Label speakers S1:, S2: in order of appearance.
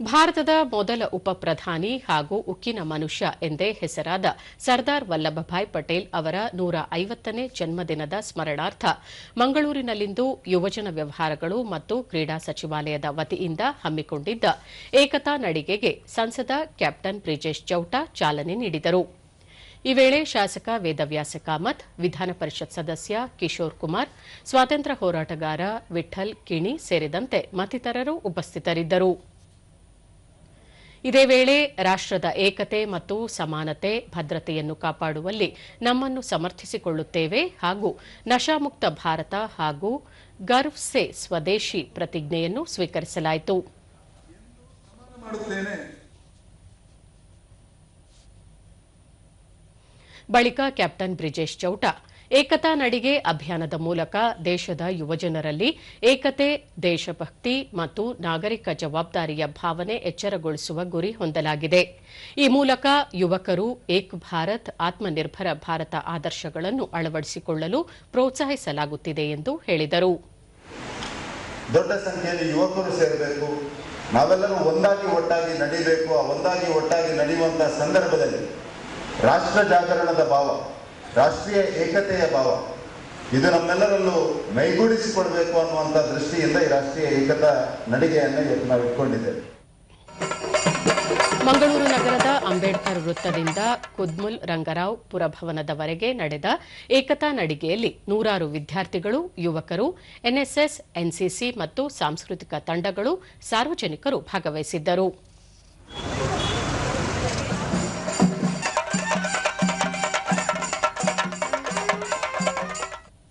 S1: ಭಾರತದ ಮೊದಲ ಉಪಪ್ರಧಾನಿ ಹಾಗೂ ಉಕ್ಕಿನ ಮನುಷ್ಯ ಎಂದೇ ಹೆಸರಾದ ಸರ್ದಾರ್ ವಲ್ಲಭಭಾಯ್ ಪಟೇಲ್ ಅವರ ನೂರ ಐವತ್ತನೇ ಜನ್ಮದಿನದ ಸ್ಮರಣಾರ್ಥ ಮಂಗಳೂರಿನಲ್ಲಿಂದು ಯುವಜನ ವ್ಯವಹಾರಗಳು ಮತ್ತು ಕ್ರೀಡಾ ಸಚಿವಾಲಯದ ವತಿಯಿಂದ ಹಮ್ಮಿಕೊಂಡಿದ್ದ ಏಕತಾ ನಡಿಗೆಗೆ ಸಂಸದ ಕ್ಯಾಪ್ಟನ್ ಬ್ರಿಜೇಶ್ ಚೌಟ ಚಾಲನೆ ನೀಡಿದರು. ಈ ವೇಳೆ ಶಾಸಕ ವೇದವ್ಯಾಸ ಕಾಮತ್, ವಿಧಾನ ಪರಿಷತ್ ಸದಸ್ಯ ಕಿಶೋರ್ ಕುಮಾರ್, ಸ್ವಾತಂತ್ರ್ಯ ಹೋರಾಟಗಾರ ವಿಠಲ್ ಕಿಣಿ ಸೇರಿದಂತೆ ಮತ್ತಿತರರು ಉಪಸ್ಥಿತರಿದ್ದರು. ಇದೇ ವೇಳೆ ರಾಷ್ಟದ ಏಕತೆ ಮತ್ತು ಸಮಾನತೆ ಭದ್ರತೆಯನ್ನು ಕಾಪಾಡುವಲ್ಲಿ ನಮ್ಮನ್ನು ಸಮರ್ಥಿಸಿಕೊಳ್ಳುತ್ತೇವೆ ಹಾಗೂ ನಶಾಮುಕ್ತ ಭಾರತ ಹಾಗೂ ಗರ್ವ್ ಸೆ ಸ್ವದೇಶಿ ಪ್ರತಿಜ್ಞೆಯನ್ನು ಸ್ವೀಕರಿಸಲಾಯಿತು. ಬಳಿಕ ಕ್ಯಾಪ್ಟನ್ ಬ್ರಿಜೇಶ್ ಚೌಟ ಏಕತಾ ನಡಿಗೆ ಅಭಿಯಾನದ ಮೂಲಕ ದೇಶದ ಯುವಜನರಲ್ಲಿ ಏಕತೆ, ದೇಶಭಕ್ತಿ ಮತ್ತು ನಾಗರಿಕ ಜವಾಬ್ದಾರಿಯ ಭಾವನೆ ಎಚ್ಚರಗೊಳಿಸುವ ಗುರಿ ಹೊಂದಲಾಗಿದೆ. ಈ ಮೂಲಕ ಯುವಕರು ಏಕ್ ಭಾರತ್, ಆತ್ಮನಿರ್ಭರ ಭಾರತ ಆದರ್ಶಗಳನ್ನು ಅಳವಡಿಸಿಕೊಳ್ಳಲು ಪ್ರೋತ್ಸಾಹಿಸಲಾಗುತ್ತಿದೆ ಎಂದು ಹೇಳಿದರು.
S2: ದೊಡ್ಡ ಸಂಖ್ಯೆಯಲ್ಲಿ ಯುವಕರು ಸೇರಬೇಕು. ನಾವೆಲ್ಲರೂ ಒಂದಾಗಿ ಒಟ್ಟಾಗಿ ನಡಿಬೇಕು. ಆ ಒಂದಾಗಿ ಒಟ್ಟಾಗಿ ನಡೆಯುವಂತಹ ಸಂದರ್ಭದಲ್ಲಿ ರಾಷ್ಟ್ರ ಜಾಗರಣದ ಭಾವ ರಾಷ್ಟ್ರೀಯ ಏಕತೆಯ ಭಾವ. ಇದು ನಮ್ಮೆಲ್ಲರಲ್ಲೂ ಮೈಗೂಡಿಸಿಕೊಳ್ಬೇಕು ಅನ್ನುವಂತ ದೃಷ್ಟಿಯಿಂದ ಈ ರಾಷ್ಟ್ರೀಯ ಏಕತಾ ನಡಿಗೆಯನ್ನು ಇವತ್ತು ನಾವು ಇಟ್ಕೊಂಡಿದ್ದೇವೆ.
S1: ಮಂಗಳೂರು ನಗರದ ಅಂಬೇಡ್ಕರ್ ವೃತ್ತದಿಂದ ಕುದ್ಮುಲ್ ರಂಗರಾವ್ ಪುರಭವನದವರೆಗೆ ನಡೆದ ಏಕತಾ ನಡಿಗೆಯಲ್ಲಿ ನೂರಾರು ವಿದ್ಯಾರ್ಥಿಗಳು, ಯುವಕರು, ಎನ್ಎಸ್ಎಸ್, ಎನ್ಸಿಸಿ ಮತ್ತು ಸಾಂಸ್ಕೃತಿಕ ತಂಡಗಳು ಸಾರ್ವಜನಿಕರು ಭಾಗವಹಿಸಿದ್ದರು.